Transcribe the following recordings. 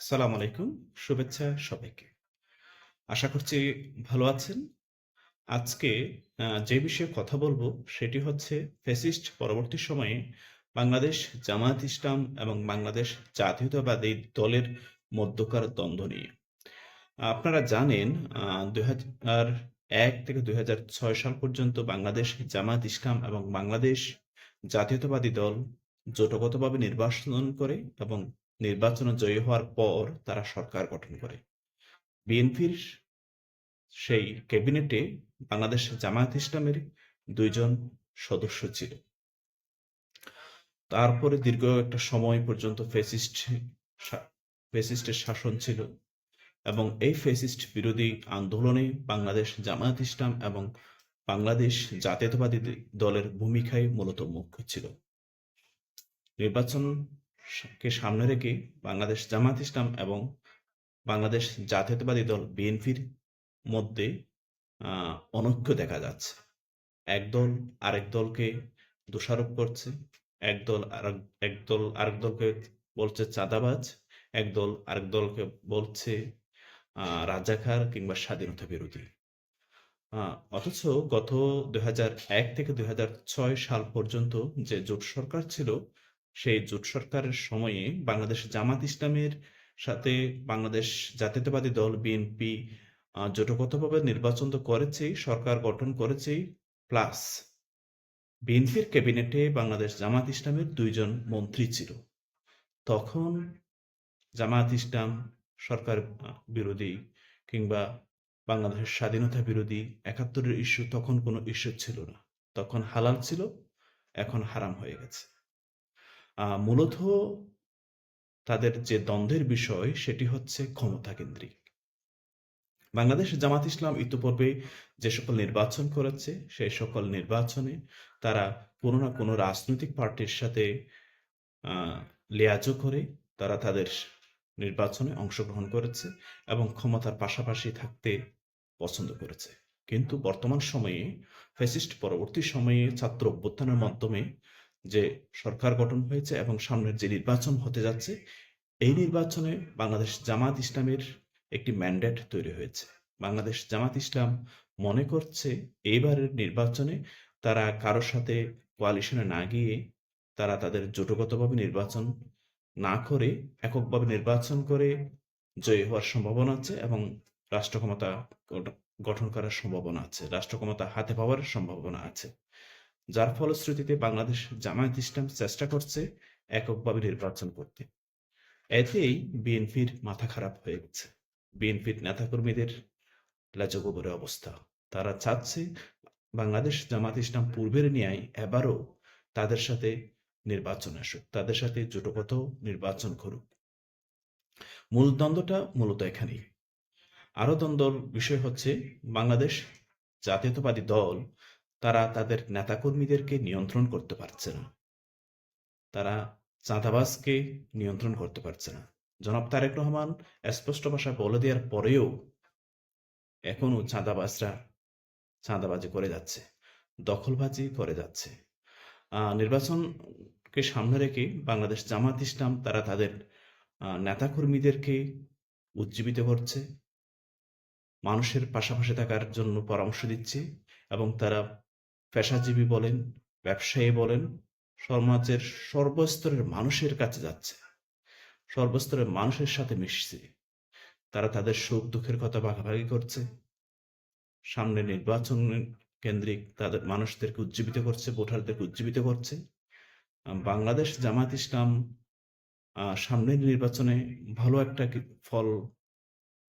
আসসালামু আলাইকুম। শুভেচ্ছা সবাইকে। আশা করছি ভালো আছেন। আজকে যে বিষয়ে কথা বলব সেটি হচ্ছে ফেসিস্ট পরবর্তী সময়ে বাংলাদেশ জামায়াত ইসলাম এবং বাংলাদেশ জাতীয়তাবাদী দলের মধ্যকার দ্বন্দ্ব নিয়ে। আপনারা জানেন, আ ২০০১ থেকে ২০০৬ সাল পর্যন্ত বাংলাদেশ জামায়াত ইসলাম এবং বাংলাদেশ জাতীয়তাবাদী দল জোটগতভাবে নির্বাচন করে এবং নির্বাচনে জয়ী হওয়ার পর তারা সরকার গঠন করে। বিএনপির সেই ক্যাবিনেটে বাংলাদেশ জামায়াত ইসলামের ২ জন সদস্য ছিল। তারপরে দীর্ঘ একটা সময় পর্যন্ত ফ্যাসিস্ট সা ফ্যাসিস্টের শাসন ছিল এবং এই ফেসিস্ট বিরোধী আন্দোলনে বাংলাদেশ জামায়াত ইসলাম এবং বাংলাদেশ জাতীয়তাবাদী দলের ভূমিকায় মূলত মুখ্য ছিল। নির্বাচন কে সামনে রেখে বাংলাদেশ জামায়াত ইসলাম এবং বাংলাদেশ জাতীয়তাবাদী দল বিএনপির মধ্যে অনৈক্য দেখা যাচ্ছে। একদল আরেক দলকে দোষারোপ করছে। একদল আরেক একদল আরেক দলকে বলছে চাঁদাবাজ। একদল আরেক দলকে বলছে রাজাকার কিংবা স্বাধীনতা বিরোধী। অথচ গত ২০০১ থেকে ২০০৬ সাল পর্যন্ত যে জোট সরকার ছিল, সেই জোট সরকারের সময়ে বাংলাদেশ জামাত ইসলামের সাথে বাংলাদেশ জাতীয়তাবাদী দল বিএনপি জোটগতভাবে নির্বাচন তো করেছেই, সরকার গঠন করেছেই। প্লাস বিএনপির ক্যাবিনেটে বাংলাদেশ জামাত ইসলামের দুইজন মন্ত্রী ছিল। তখন জামাত ইসলাম সরকার বিরোধী কিংবা বাংলাদেশের স্বাধীনতা বিরোধী ৭১ এর ইস্যু তখন কোনো ইস্যু ছিল না। তখন হালাল ছিল, এখন হারাম হয়ে গেছে। মূলত তাদের যে দ্বন্দ্বের বিষয় সেটি হচ্ছে ক্ষমতা কেন্দ্রিক। বাংলাদেশ জামাত ইসলাম ইতিপূর্বে যে সকল নির্বাচন করেছে, সেই সকল নির্বাচনে তারা কোনো না কোনো রাজনৈতিক পার্টির সাথে লিয়াজোঁ করে তারা তাদের নির্বাচনে অংশগ্রহণ করেছে এবং ক্ষমতার পাশাপাশি থাকতে পছন্দ করেছে। কিন্তু বর্তমান সময়ে ফ্যাসিস্ট পরবর্তী সময়ে ছাত্র অভ্যুত্থানের মাধ্যমে যে সরকার গঠন হয়েছে এবং সামনের যে নির্বাচন হতে যাচ্ছে, এই নির্বাচনে বাংলাদেশ জামাত ইসলামের একটি ম্যান্ডেট তৈরি হয়েছে। বাংলাদেশ জামাত ইসলাম মনে করছে এবারের নির্বাচনে তারা কারোর সাথে কোয়ালিশনে না গিয়ে তারা তাদের জোটগতভাবে নির্বাচন না করে এককভাবে নির্বাচন করে জয়ী হওয়ার সম্ভাবনা আছে এবং রাষ্ট্র ক্ষমতা গঠন করার সম্ভাবনা আছে। রাষ্ট্র ক্ষমতা হাতে পাওয়ার সম্ভাবনা আছে। যার ফলশ্রুতিতে বাংলাদেশ জামায়াত ইসলাম চেষ্টা করছে এককভাবে নির্বাচন করতে। এতেই বিএনপির মাথা খারাপ হয়ে গেছে। বিএনপির নেতাকর্মীদের লেজগোবরে অবস্থা। তারা চাচ্ছে বাংলাদেশ জামাত ইসলাম পূর্বের ন্যায় এবারও তাদের সাথে নির্বাচন আসুক। তাদের সাথে জোটগত নির্বাচন করুক। মূল দ্বন্দ্বটা মূলত এখানেই। আরও দ্বন্দ্বর বিষয় হচ্ছে বাংলাদেশ জাতীয়তাবাদী দল তারা তাদের নেতাকর্মীদেরকে নিয়ন্ত্রণ করতে পারছে না। তারা চাঁদাবাজকে নিয়ন্ত্রণ করতে পারছে না। জনাব তারেক রহমান স্পষ্ট ভাষায় বলে দেওয়ার পরেও এখনও চাঁদাবাজরা চাঁদাবাজি করে যাচ্ছে। দখলবাজি করে যাচ্ছে। নির্বাচনকে সামনে রেখে বাংলাদেশ জামায়াত ইসলাম তারা তাদের নেতাকর্মীদেরকে উজ্জীবিত করছে। মানুষের পাশাপাশি থাকার জন্য পরামর্শ দিচ্ছে এবং তারা পেশাজীবী বলেন, ব্যবসায়ী বলেন, সমাজের সর্বস্তরের মানুষের কাছে যাচ্ছে। সর্বস্তরের মানুষের সাথে মিশছে। তারা তাদের সুখ-দুঃখের কথা ভাগাভাগি করছে। সামনে নির্বাচন কেন্দ্রিক তাদের মানুষদেরকে উজ্জীবিত করছে, ভোটারদেরকে উজ্জীবিত করছে। বাংলাদেশ জামাত ইসলাম সামনের নির্বাচনে ভালো একটা ফল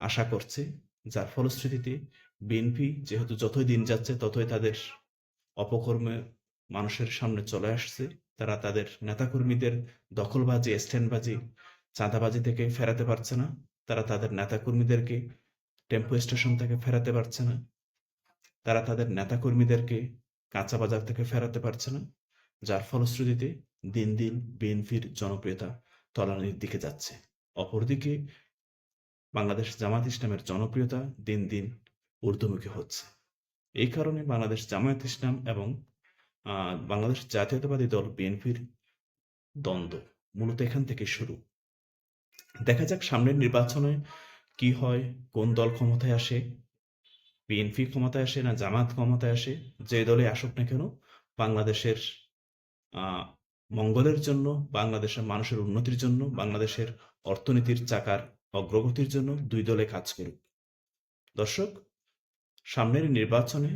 আশা করছে। যার ফলশ্রুতিতে বিএনপি যেহেতু যতই দিন যাচ্ছে ততই তাদের অপকর্মে মানুষের সামনে চলে আসছে। তারা তাদের নেতাকর্মীদের দখলবাজি, স্ট্যান্ডবাজি, চাঁদাবাজি থেকে ফেরাতে পারছে না। তারা তাদের নেতাকর্মীদেরকে টেম্পো স্টেশন থেকে ফেরাতে পারছে না। তারা তাদের নেতাকর্মীদেরকে কাঁচা বাজার থেকে ফেরাতে পারছে না। যার ফলশ্রুতিতে দিন, দিন বিএনপির জনপ্রিয়তা তলানির দিকে যাচ্ছে। অপরদিকে বাংলাদেশ জামাত ইসলামের জনপ্রিয়তা দিন, দিন ঊর্ধ্বমুখী হচ্ছে। এই কারণে বাংলাদেশ জামায়াত ইসলাম এবং বাংলাদেশ জাতীয়তাবাদী দল বিএনপির দ্বন্দ্ব মূলত এখান থেকে শুরু। দেখা যাক সামনের নির্বাচনে কি হয়, কোন দল ক্ষমতায় আসে, বিএনপি ক্ষমতায় আসে না জামাত ক্ষমতায় আসে, যে দলে আসুক না কেন, বাংলাদেশের মঙ্গলের জন্য, বাংলাদেশের মানুষের উন্নতির জন্য, বাংলাদেশের অর্থনীতির চাকার অগ্রগতির জন্য দুই দলে কাজ করুক দর্শক সামনের নির্বাচনে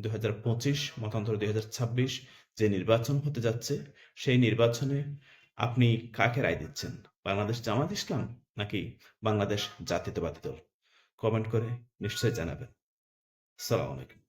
দুই হাজার পঁচিশ, মতান্তর দুই হাজার ছাব্বিশ যে নির্বাচন হতে যাচ্ছে, সেই নির্বাচনে আপনি কাকে রায় দিচ্ছেন? বাংলাদেশ জামাত ইসলাম নাকি বাংলাদেশ জাতীয়তাবাদী দল? কমেন্ট করে নিশ্চয়ই জানাবেন। সালাম আলাইকুম।